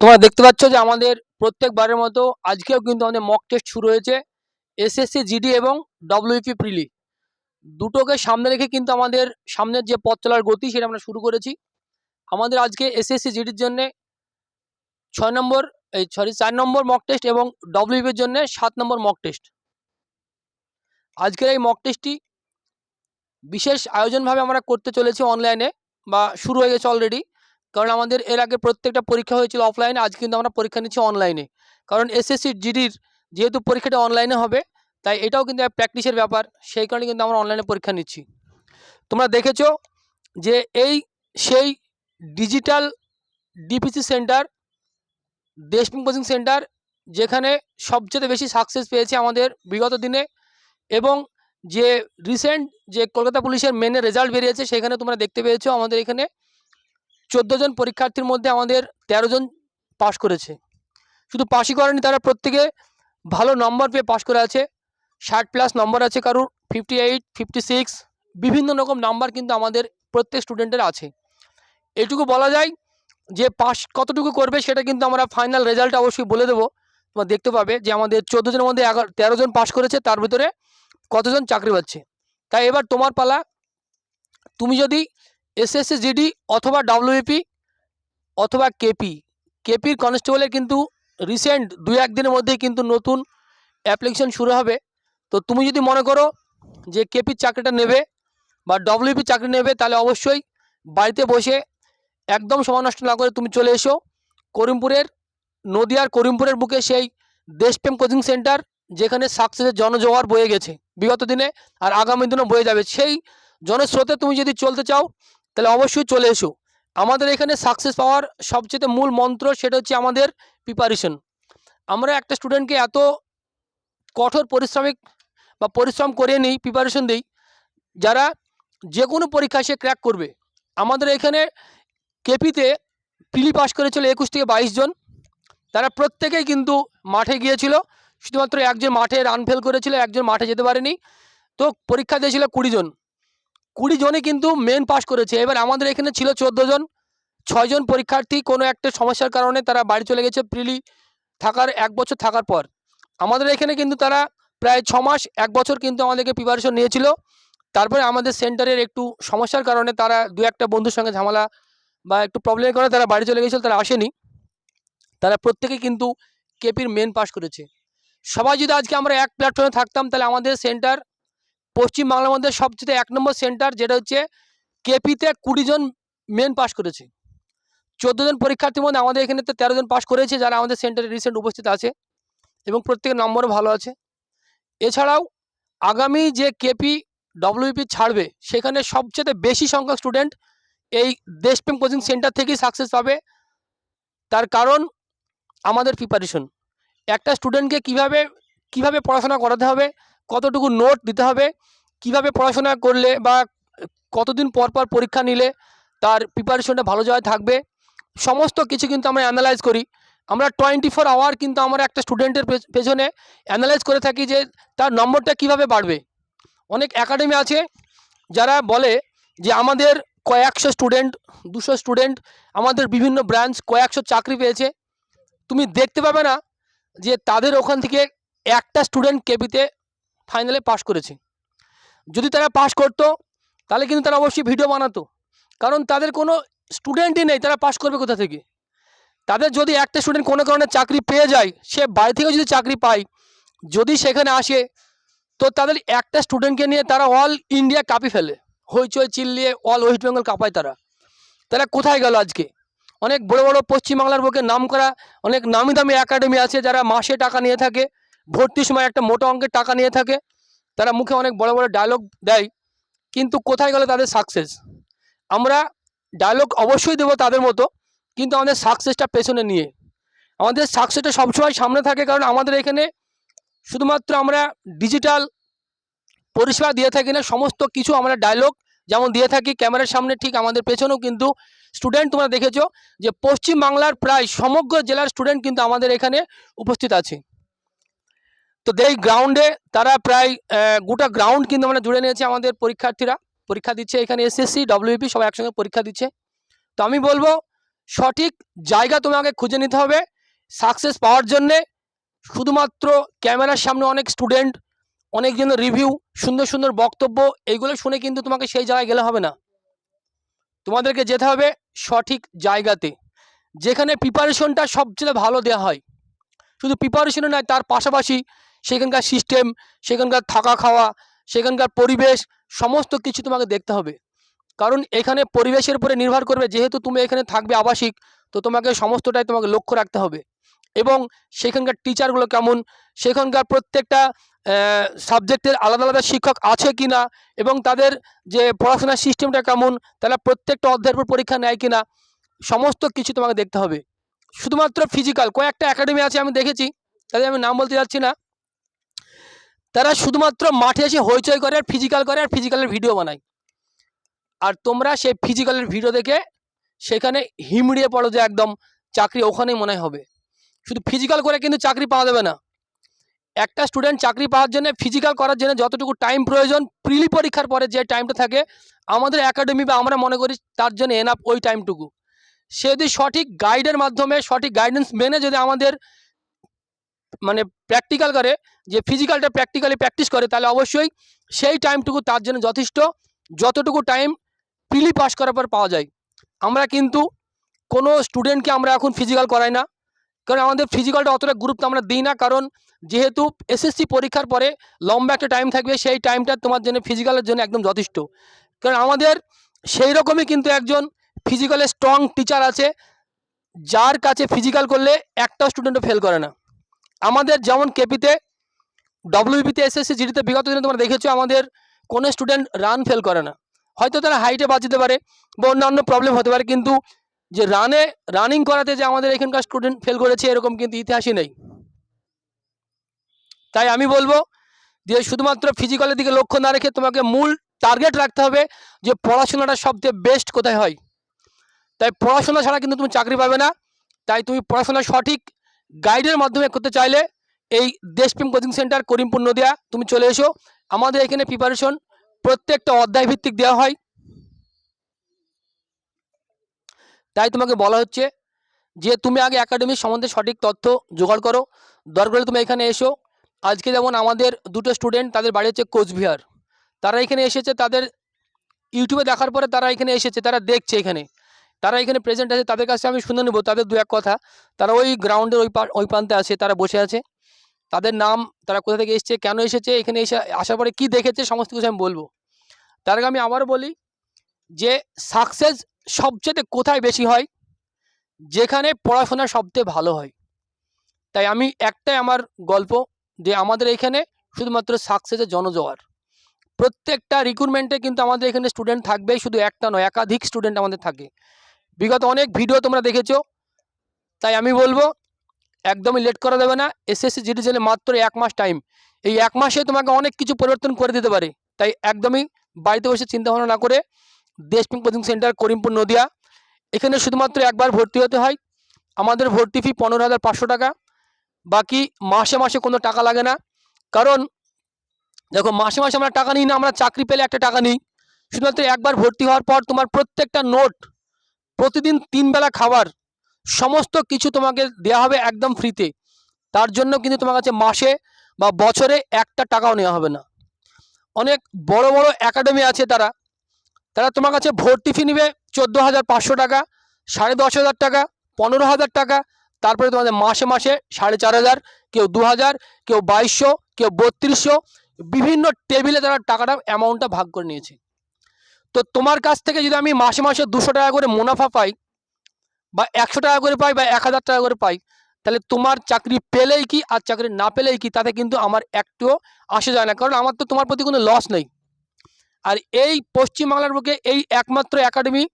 তোমরা দেখতে পাচ্ছ যে আমাদের প্রত্যেকবারের মতো আজকেও কিন্তু আমাদের মক টেস্ট শুরু হয়েছে এসএসসি জিডি এবং ডব্লিউপি প্রিলি দুটোকে সামনে রেখে কিন্তু আমাদের সামনের যে পথ চলার গতি সেটা আমরা শুরু করেছি। আমাদের আজকে এসএসসি জিডির জন্য ছয় নম্বর, এই সরি চার নম্বর মক টেস্ট এবং ডব্লিউপির জন্য সাত নম্বর মক টেস্ট আজকের এই মক টেস্টটি বিশেষ আয়োজনভাবে আমরা করতে চলেছি অনলাইনে বা শুরু হয়ে গেছে অলরেডি কারণ আমাদের এর আগে প্রত্যেকটা পরীক্ষা হয়েছিল অফলাইনে আজ কিন্তু আমরা পরীক্ষা নিচ্ছি অনলাইনে কারণ এসএসসি জিডির যেহেতু পরীক্ষাটা অনলাইনে হবে, তাই এটাও কিন্তু প্র্যাকটিসের ব্যাপার, সেই কারণে কিন্তু আমরা অনলাইনে পরীক্ষা নিচ্ছি। তোমরা দেখেছ যে এই সেই ডিজিটাল ডিপিসি সেন্টার দেশপ্রেম কোচিং সেন্টার যেখানে সবচেয়ে বেশি সাকসেস পেয়েছে আমাদের বিগত দিনে এবং যে রিসেন্ট যে কলকাতা পুলিশের মেনে রেজাল্ট বেরিয়েছে, সেখানে তোমরা দেখতে পেয়েছ আমাদের এখানে চোদ্দ জন পরীক্ষার্থীর মধ্যে আমাদের তেরো জন পাশ করেছে। শুধু পাশই করেনি, তারা প্রত্যেকে ভালো নম্বর পেয়ে পাশ করে আছে। ষাট প্লাস নম্বর আছে কারুর ফিফটি এইট ফিফটি সিক্স বিভিন্ন রকম নাম্বার কিন্তু আমাদের প্রত্যেক স্টুডেন্টের আছে। এটুকু বলা যায় যে পাস কতটুকু করবে সেটা কিন্তু আমরা ফাইনাল রেজাল্ট অবশ্যই বলে দেবো। তোমরা দেখতে পাবে যে আমাদের চোদ্দ জনের মধ্যে এগারো, তেরো জন পাশ করেছে, তার ভিতরে কতজন চাকরি পাচ্ছে। তাই এবার তোমার পালা। তুমি যদি এসএসসি জিডি অথবা ডাব্লিউপি অথবা কেপি কেপির কনস্টেবলের কিন্তু রিসেন্ট দু একদিনের মধ্যেই কিন্তু নতুন অ্যাপ্লিকেশন শুরু হবে। তো তুমি যদি মনে করো যে কেপির চাকরিটা নেবে বা ডব্লিউপি চাকরি নেবে, তাহলে অবশ্যই বাড়িতে বসে একদম সময় নষ্ট না করে তুমি চলে এসো করিমপুরের, নদিয়ার করিমপুরের বুকে সেই দেশপ্রেম কোচিং সেন্টার যেখানে সাকসেসের জনজোয়ার বয়ে গেছে। বিগত দিনে আর আগামী দিনও বয়ে যাবে। সেই জনস্রোতে তুমি যদি চলতে চাও তাহলে অবশ্যই চলে এসো। আমাদের এখানে সাকসেস পাওয়ার সবচেয়ে মূল মন্ত্র সেটা হচ্ছে আমাদের প্রিপারেশন আমরা একটা স্টুডেন্টকে এত কঠোর পরিশ্রমিক বা পরিশ্রম করে নিই প্রিপারেশন দিই, যারা যে কোনো পরীক্ষা সে ক্র্যাক করবে। আমাদের এখানে কেপিতে প্রিলি পাস করেছিল একুশ থেকে বাইশ জন। তারা প্রত্যেকেই কিন্তু মাঠে গিয়েছিল, শুধুমাত্র একজন মাঠে রান ফেল করেছিল, একজন মাঠে যেতে পারেনি। তো পরীক্ষা দিয়েছিল কুড়ি জন। কুড়ি জনই কিন্তু মেন পাস করেছে। এবার আমাদের এখানে ছিল চোদ্দ জন। ছয়জন পরীক্ষার্থী, কোনো একটা সমস্যার কারণে তারা বাড়ি চলে গেছে প্রিলি থাকার, এক বছর থাকার পর। আমাদের এখানে কিন্তু তারা প্রায় ছ মাস, এক বছর কিন্তু আমাদেরকে প্রিপারেশন নিয়েছিল। তারপরে আমাদের সেন্টারের একটু সমস্যার কারণে তারা দু একটা বন্ধুর সঙ্গে ঝামেলা বা একটু প্রবলেমের কারণে তারা বাড়ি চলে গেছিল, তারা আসেনি। তারা প্রত্যেকেই কিন্তু কেপির মেন পাস করেছে। সবাই যদি আজকে আমরা এক প্ল্যাটফর্মে থাকতাম, তাহলে আমাদের সেন্টার পশ্চিম বাংলার মধ্যে সবচেয়ে এক নম্বর সেন্টার যেটা হচ্ছে কেপিতে কুড়ি জন মেন পাস করেছে। চোদ্দ জন পরীক্ষার্থীর মধ্যে আমাদের এখানে তো তেরো জন পাস করেছে যারা আমাদের সেন্টারে রিসেন্ট উপস্থিত আছে এবং প্রত্যেকের নম্বরও ভালো আছে। এছাড়াও আগামী যে কেপি ডব্লিউপি ছাড়বে, সেখানে সবচেয়ে বেশি সংখ্যক স্টুডেন্ট এই দেশপ্রেম কোচিং সেন্টার থেকেই সাকসেস পাবে। তার কারণ আমাদের প্রিপারেশন একটা স্টুডেন্টকে কীভাবে কীভাবে পড়াশোনা করাতে হবে কতটুকু নোট দিতে হবে, কীভাবে পড়াশোনা করলে বা কতদিন পর পর পরীক্ষা নিলে তার প্রিপারেশনটা ভালো জায়গায় থাকবে, সমস্ত কিছু কিন্তু আমরা অ্যানালাইজ করি। আমরা টোয়েন্টি ফোর আওয়ার কিন্তু আমরা একটা স্টুডেন্টের পেছনে অ্যানালাইজ করে থাকি যে তার নম্বরটা কীভাবে বাড়বে। অনেক একাডেমি আছে যারা বলে যে আমাদের কয়েকশো স্টুডেন্ট দুশো স্টুডেন্ট আমাদের বিভিন্ন ব্রাঞ্চ কয়েকশো চাকরি পেয়েছে। তুমি দেখতে পাবে না যে তাদের ওখান থেকে একটা স্টুডেন্ট কেবিতে ফাইনালে পাশ করেছে। যদি তারা পাশ করতো, তাহলে কিন্তু তারা অবশ্যই ভিডিও বানাতো। কারণ তাদের কোনো স্টুডেন্টই নেই, তারা পাশ করবে কোথা থেকে? তাদের যদি একটা স্টুডেন্ট কোনো কারণে চাকরি পেয়ে যায়, সে বাড়ি থেকেও যদি চাকরি পায়, যদি সেখানে আসে, তো তাদের একটা স্টুডেন্টকে নিয়ে তারা অল ইন্ডিয়া কাঁপি ফেলে। হইচই চিল্লিয়ে অল ওয়েস্ট বেঙ্গল কাঁপায় তারা। তারা কোথায় গেল আজকে? অনেক বড় বড় পশ্চিমবাংলার বুকে নাম করা অনেক নামি দামি একাডেমি আছে যারা মাসে টাকা নিয়ে থাকে। ভর্তির সময় একটা মোটা অঙ্কের টাকা নিয়ে থাকে। তারা মুখে অনেক বড় বড় ডায়লগ দেয়, কিন্তু কোথায় গেল তাদের সাকসেস আমরা ডায়লগ অবশ্যই দেবো তাদের মতো, কিন্তু আমাদের সাকসেসটা পেছনে নিয়ে। আমাদের সাকসেসটা সবসময় সামনে থাকে, কারণ আমাদের এখানে শুধুমাত্র আমরা ডিজিটাল পরিষেবা দিয়ে থাকি না, সমস্ত কিছু আমরা ডায়লগ যেমন দিয়ে থাকি, ক্যামেরার সামনে ঠিক আমাদের পেছনেও, কিন্তু স্টুডেন্ট তোমরা দেখেছ যে পশ্চিম বাংলার প্রায় সমগ্র জেলার স্টুডেন্ট কিন্তু আমাদের এখানে উপস্থিত আছে। তো এই গ্রাউন্ডে তারা প্রায় গোটা গ্রাউন্ড কিন্তু আমরা জুড়ে নিয়েছে আমাদের পরীক্ষার্থীরা। পরীক্ষা দিচ্ছে এখানে এসএসসি ডব্লিউপি সবাই একসঙ্গে পরীক্ষা দিচ্ছে। তো আমি বলব, সঠিক জায়গা তোমাকে খুঁজে নিতে হবে। সাকসেস পাওয়ার জন্যে শুধুমাত্র ক্যামেরার সামনে অনেক স্টুডেন্ট অনেকজনের রিভিউ সুন্দর সুন্দর বক্তব্য এইগুলো শুনে কিন্তু তোমাকে সেই জায়গায় গেলে হবে না। তোমাদেরকে যেতে হবে সঠিক জায়গাতে, যেখানে প্রিপারেশনটা সবচেয়ে ভালো দেওয়া হয়। শুধু প্রিপারেশনে নয়, তার পাশাপাশি সেখানকার সিস্টেম সেখানকার থাকা খাওয়া, সেখানকার পরিবেশ, সমস্ত কিছু তোমাকে দেখতে হবে। কারণ এখানে পরিবেশের উপরে নির্ভর করবে, যেহেতু তুমি এখানে থাকবে আবাসিক, তো তোমাকে সমস্তটাই তোমাকে লক্ষ্য রাখতে হবে। এবং সেখানকার টিচারগুলো কেমন? সেখানকার প্রত্যেকটা সাবজেক্টের আলাদা আলাদা শিক্ষক আছে কি না এবং তাদের যে পড়াশোনার সিস্টেমটা কেমন? তারা প্রত্যেকটা অধ্যায়ের উপর পরীক্ষা নেয় কি না সমস্ত কিছু তোমাকে দেখতে হবে। শুধুমাত্র ফিজিক্যাল কয়েকটা একাডেমি আছে আমি দেখেছি, তাদের আমি নাম বলতে যাচ্ছি না। তারা শুধুমাত্র মাঠে এসে হইচই করে আর ফিজিক্যাল করে আর ফিজিক্যালের ভিডিও বানায়। আর তোমরা সেই ফিজিক্যালের ভিডিও দেখে সেখানে হিমড়িয়ে পড়ো যে একদম চাকরি ওখানেই মনে হবে। শুধু ফিজিক্যাল করে কিন্তু চাকরি পাওয়া যাবে না। একটা স্টুডেন্ট চাকরি পাওয়ার জন্য ফিজিক্যাল করার জন্য যতটুকু টাইম প্রয়োজন প্রিলি পরীক্ষার পরে যে টাইমটা থাকে, আমাদের একাডেমি বা আমরা মনে করি তার জন্য এনাফ ওই টাইমটুকু সে যদি সঠিক গাইডের মাধ্যমে, সঠিক গাইডেন্স মেনে যদি আমাদের মানে প্র্যাকটিক্যাল করে, যে ফিজিক্যালটা প্র্যাকটিক্যালি প্র্যাকটিস করে, তাহলে অবশ্যই সেই টাইমটুকু তার জন্য যথেষ্ট। যতটুকু টাইম প্রিলি পাস করার পর পাওয়া যায়। আমরা কিন্তু কোনো স্টুডেন্টকে আমরা এখন ফিজিক্যাল করাই না। কারণ আমাদের ফিজিক্যালটা অতটা গুরুত্ব আমরা দিই না। কারণ যেহেতু এসএসসি পরীক্ষার পরে লম্বা একটা টাইম থাকবে, সেই টাইমটা তোমার জন্য ফিজিক্যালের জন্য একদম যথেষ্ট। কারণ আমাদের সেই রকমই কিন্তু একজন ফিজিক্যালে স্ট্রং টিচার আছে, যার কাছে ফিজিক্যাল করলে একটা স্টুডেন্টও ফেল করে না। আমাদের যেমন কেপিতে ডব্লিউবিতে এসএসসি জিডিতে বিগত দিনে তোমরা দেখেছ, আমাদের কোনো স্টুডেন্ট রান ফেল করে না। হয়তো তারা হাইটে বাঁচতে পারে বা অন্যান্য প্রবলেম হতে পারে, কিন্তু যে রানে রানিং করাতে যে আমাদের এখানকার স্টুডেন্ট ফেল করেছে, এরকম কিন্তু ইতিহাসই নেই। তাই আমি বলব যে শুধুমাত্র ফিজিক্যালের দিকে লক্ষ্য না রেখে তোমাকে মূল টার্গেট রাখতে হবে যে পড়াশোনাটা সবচেয়ে বেস্ট কোথায় হয়। তাই পড়াশোনা ছাড়া কিন্তু তুমি চাকরি পাবে না। তাই তুমি পড়াশোনা সঠিক গাইডের মাধ্যমে করতে চাইলে এই দেশপ্রেম কোচিং সেন্টার করিমপুর নদিয়া, তুমি চলে এসো। আমাদের এখানে প্রিপারেশন প্রত্যেকটা অধ্যায় ভিত্তিক দেওয়া হয়। তাই তোমাকে বলা হচ্ছে যে তুমি আগে একাডেমির সম্বন্ধে সঠিক তথ্য জোগাড় করো। দরকার তুমি এখানে এসো। আজকে যেমন আমাদের দুটো স্টুডেন্ট তাদের বাড়ি হচ্ছে কোচবিহার। তারা এখানে এসেছে, তাদের ইউটিউবে দেখার পরে তারা এখানে এসেছে, তারা দেখছে এখানে। তারা এখানে প্রেজেন্ট আছে, তাদের কাছে আমি শুনে নেব, তাদের দু এক কথা। তারা ওই গ্রাউন্ডের ওই ওই প্রান্তে আছে, তারা বসে আছে। তাদের নাম তারা কোথা থেকে এসেছে, কেন এসেছে, এখানে এসে আসার পরে কী দেখেছে, সমস্ত কিছু আমি বলব। তার আগে আমি আবারও বলি যে সাকসেস সবচেয়ে কোথায় বেশি হয়? যেখানে পড়াশোনা সবচেয়ে ভালো হয়। তাই আমি একটাই আমার গল্প যে, আমাদের এখানে শুধুমাত্র সাকসেসের জনজোয়ার। প্রত্যেকটা রিক্রুটমেন্টে কিন্তু আমাদের এখানে স্টুডেন্ট থাকবেই, শুধু একটা নয়, একাধিক স্টুডেন্ট আমাদের থাকে। বিগত অনেক ভিডিও তোমরা দেখেছ। তাই আমি বলব, একদমই লেট করা দেবে না। এসএসসি জিডি জেলে মাত্র এক মাস টাইম এই এক মাসে তোমাকে অনেক কিছু পরিবর্তন করে দিতে পারে। তাই একদমই বাড়িতে বসে চিন্তা ভাবনা না করে দেশপিং কোচিং সেন্টার করিমপুর নদিয়া। এখানে শুধুমাত্র একবার ভর্তি হতে হয়। আমাদের ভর্তি ফি পনেরো হাজার পাঁচশো টাকা। বাকি মাসে মাসে কোনো টাকা লাগে না। কারণ, দেখো, মাসে মাসে আমরা টাকা নিই না, আমরা চাকরি পেলে একটা টাকা নিই। শুধুমাত্র একবার ভর্তি হওয়ার পর তোমার প্রত্যেকটা নোট প্রতিদিন তিন বেলা খাবার, সমস্ত কিছু তোমাকে দেওয়া হবে একদম ফ্রিতে তার জন্য কিন্তু তোমার কাছে মাসে বা বছরে একটা টাকাও নেওয়া হবে না। অনেক বড় বড় একাডেমি আছে তারা। তারা তোমার কাছে ভর্তি ফি নেবে চোদ্দ হাজার পাঁচশো টাকা, সাড়ে দশ হাজার টাকা, পনেরো হাজার টাকা। তারপরে তোমাদের মাসে মাসে সাড়ে চার হাজার, কেউ দু হাজার, কেউ বাইশশো, কেউ বত্রিশশো। বিভিন্ন টেবিলে তারা টাকাটা অ্যামাউন্টটা ভাগ করে নিয়েছে। তো তোমার কাছ থেকে যদি আমি মাসে মাসে দুশো টাকা করে মুনাফা পাই বা একশো টাকা করে পাই বা এক হাজার টাকা করে পাই, তাহলে তোমার চাকরি পেলেই কি আর চাকরি না পেলেই কি তাতে কিন্তু আমার একটুও আসে যায় না। কারণ আমার তো তোমার প্রতি কোনো লস নেই। আর এই পশ্চিমবাংলার বুকে এই একমাত্র একাডেমি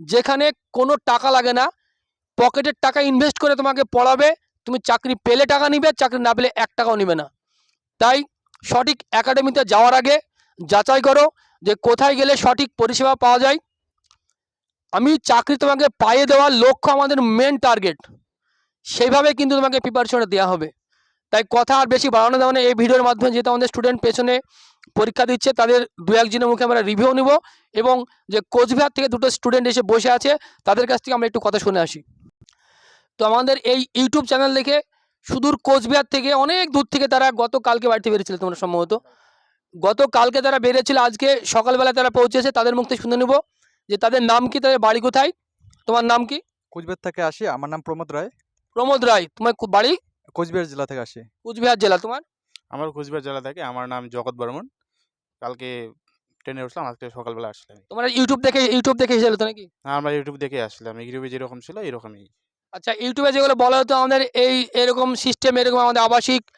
যেখানে কোনো টাকা লাগে না, পকেটের টাকা ইনভেস্ট করে তোমাকে পড়াবে, তুমি চাকরি পেলে টাকা নিবে, চাকরি না পেলে এক টাকাও নিবে না। তাই সঠিক একাডেমিতে যাওয়ার আগে যাচাই করো যে কোথায় গেলে সঠিক পরিষেবা পাওয়া যায়। আমি চাকরি তোমাকে পাইয়ে দেওয়ার লক্ষ্য আমাদের মেন টার্গেট সেইভাবে কিন্তু তোমাকে প্রিপারেশনটা দেওয়া হবে। তাই কথা আর বেশি বাড়ানো দেওয়া এই ভিডিওর মাধ্যমে যেহেতু আমাদের স্টুডেন্ট পেছনে পরীক্ষা দিচ্ছে, তাদের দু একজনের মুখে আমরা রিভিউ নিব এবং যে কোচবিহার থেকে দুটো স্টুডেন্ট এসে বসে আছে, তাদের কাছ থেকে আমরা একটু কথা শুনে আসি। তো আমাদের এই ইউটিউব চ্যানেল দেখে সুদূর কোচবিহার থেকে অনেক দূর থেকে তারা গতকালকে বাড়িতে বেরিয়েছিল তোমরা সম্ভবত। গতকালকে তারা বেরিয়েছিল আজকে সকালবেলা তারা পৌঁছেছে তাদের মুখ থেকে শুনে নেব যে তাদের নাম কি তাদের বাড়ি কোথায় তোমার নাম কি? কোচবিহার থেকে আসি আমার নাম প্রমোদ রায়। প্রমোদ রায় তোমার কো- বাড়ি? কোচবিহার জেলা থেকে আসি। কুচবিহার জেলা তোমার? আমার কোচবিহার জেলা থেকে আমার নাম জগৎ বর্মন। কালকে ট্রেনে উঠলাম আজকে সকালবেলা আসলাম। তোমরা ইউটিউব দেখে ইউটিউব দেখে এসেছিল তো নাকি? হ্যাঁ, আমরা ইউটিউব দেখে আসলাম ইউটিউবে যেরকম ছিল এরকমই। আচ্ছা ইউটিউবে যেগুলো বলা হতো আমাদের এই এরকম সিস্টেম এরকম আমাদের আবাসিক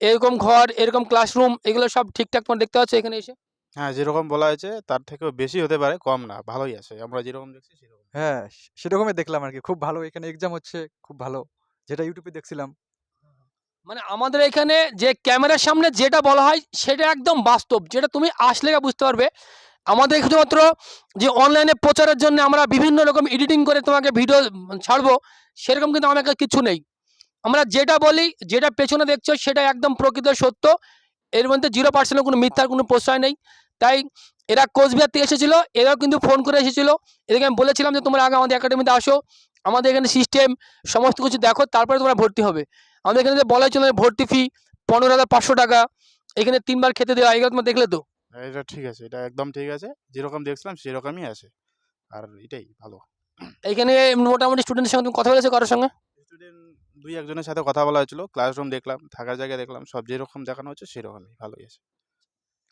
এরকম ঘর এরকম ক্লাসরুম এগুলো সব ঠিকঠাক তোমার দেখতে পাচ্ছ এখানে এসে? হ্যাঁ যেরকম বলা হয়েছে তার থেকেও বেশি হতে পারে কম না ভালোই আছে। আমরা যেরকম দেখছি সেরকম হ্যাঁ সেরকমই দেখলাম আর কি খুব ভালো এখানে এক্সাম হচ্ছে খুব ভালো। যেটা ইউটিউবে দেখছিলাম। মানে আমাদের এখানে যে ক্যামেরার সামনে যেটা বলা হয় সেটা একদম বাস্তব। যেটা তুমি আসলে বুঝতে পারবে আমাদের শুধুমাত্র যে অনলাইনে প্রচারের জন্য আমরা বিভিন্ন রকম এডিটিং করে তোমাকে ভিডিও ছাড়বো সেরকম কিন্তু আমাদের কাছে কিছু নেই। আমরা যেটা বলি যেটা পেছনে দেখছ সেটা একদম প্রকৃত সত্য। এর মধ্যে জিরো পার্সেন্টের কোনো মিথ্যার কোনো প্রশ্রয় নেই। তাই এরা কোচবিহার থেকে এসেছিল এরাও কিন্তু ফোন করে এসেছিল। এদেরকে আমি বলেছিলাম যে তোমরা আগে আমাদের একাডেমিতে আসো। আমাদের এখানে সিস্টেম সমস্ত কিছু দেখো তারপরে তোমরা ভর্তি হবে। আমাদের এখানে যে বলা হয়েছিল ভর্তি ফি পনেরো হাজার পাঁচশো টাকা এখানে তিনবার খেতে দেওয়া এগুলো তোমরা দেখলে তো? এটা ঠিক আছে এটা একদম ঠিক আছে। যেরকম দেখছিলাম সেরকমই আছে। আর এটাই ভালো। এইখানে মোটামুটি স্টুডেন্টের সঙ্গে তুমি কথা বলেছ কারোর সঙ্গে? স্টুডেন্ট দুই একজনের সাথে কথা বলা হয়েছিল ক্লাসরুম দেখলাম থাকার জায়গা দেখলাম সব যেরকম দেখানো হচ্ছে সেরকমই ভালোই আছে।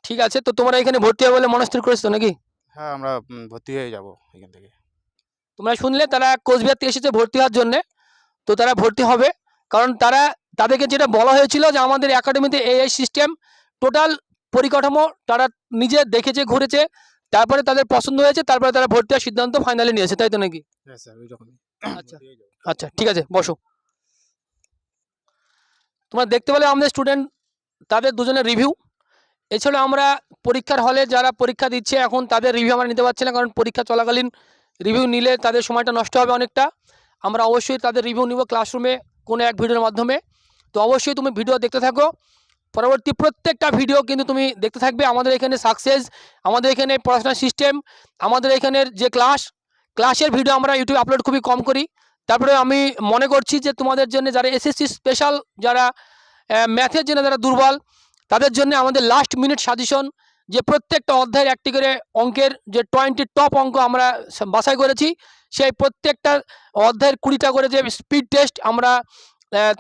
ঠিক আছে তো তোমরা এখানে ভর্তি হবে বলে মনস্থির করেছ নাকি? হ্যাঁ আমরা উম, ভর্তি হয়ে যাব এখান থেকে। তোমরা শুনলে তারা কোচবিহার থেকে এসেছে ভর্তি হওয়ার জন্যে তো তারা ভর্তি হবে কারণ তারা তাদেরকে যেটা বলা হয়েছিল যে আমাদের একাডেমিতে এই সিস্টেম টোটাল পরিকাঠামো তারা নিজে দেখেছে ঘুরেছে তারপরে তাদের পছন্দ হয়েছে তারপরে তারা ভর্তি হওয়ার সিদ্ধান্ত ফাইনালি নিয়েছে তাই তো নাকি? হ্যাঁ স্যার ওই রকমই আচ্ছা আচ্ছা ঠিক আছে, বসো। তোমরা দেখতে পেলে আমাদের স্টুডেন্ট তাদের দুজনের রিভিউ এছাড়া আমরা পরীক্ষার হলে যারা পরীক্ষা দিচ্ছে, এখন তাদের রিভিউ আমরা নিতে পারছি না, কারণ পরীক্ষা চলাকালীন রিভিউ নিলে তাদের সময়টা নষ্ট হবে অনেকটা। আমরা অবশ্যই তাদের রিভিউ নিব ক্লাসরুমে কোনো এক ভিডিওর মাধ্যমে। তো অবশ্যই তুমি ভিডিও দেখতে থাকো। পরবর্তী প্রত্যেকটা ভিডিও কিন্তু তুমি দেখতে থাকবে। আমাদের এখানে সাকসেস আমাদের এখানে পড়াশোনার সিস্টেম আমাদের এখানের যে ক্লাস ক্লাসের ভিডিও আমরা ইউটিউবে আপলোড খুবই কম করি। তারপরে আমি মনে করছি যে তোমাদের জন্য যারা এসএসসি স্পেশাল যারা ম্যাথের জন্য যারা দুর্বল, তাদের জন্য আমাদের লাস্ট মিনিট সাজেশন যে প্রত্যেকটা অধ্যায়ের একটি করে অঙ্কের যে টোয়েন্টি টপ অঙ্ক আমরা বাছাই করেছি, সেই প্রত্যেকটা অধ্যায়ের কুড়িটা করে যে স্পিড টেস্ট আমরা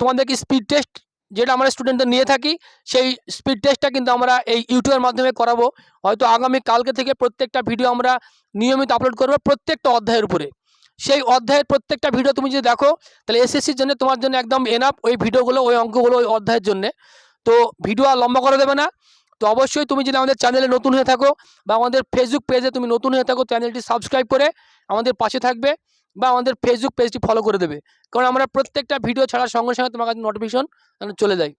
তোমাদেরকে স্পিড টেস্ট যেটা আমরা স্টুডেন্টদের নিয়ে থাকি, সেই স্পিড টেস্টটা কিন্তু আমরা এই ইউটিউবের মাধ্যমে করাবো। হয়তো আগামী কালকে থেকে প্রত্যেকটা ভিডিও আমরা নিয়মিত আপলোড করব প্রত্যেকটা অধ্যায়ের উপরে। সেই অধ্যায়ের প্রত্যেকটা ভিডিও তুমি যদি দেখো, তাহলে এসএসসির জন্য তোমার জন্য একদম এনাফ ওই ভিডিওগুলো ওই অঙ্কগুলো ওই অধ্যায়ের জন্য। তো ভিডিও আর লম্বা করে দেবে না। তো অবশ্যই তুমি যদি আমাদের চ্যানেলে নতুন হয়ে থাকো বা আমাদের ফেসবুক পেজে তুমি নতুন হয়ে থাকো চ্যানেলটি সাবস্ক্রাইব করে আমাদের পাশে থাকবে বা আমাদের ফেসবুক পেজটি ফলো করে দেবে। কারণ আমরা প্রত্যেকটা ভিডিও ছাড়ার সঙ্গে সঙ্গে তোমার কাছে নোটিফিকেশন চলে যায়।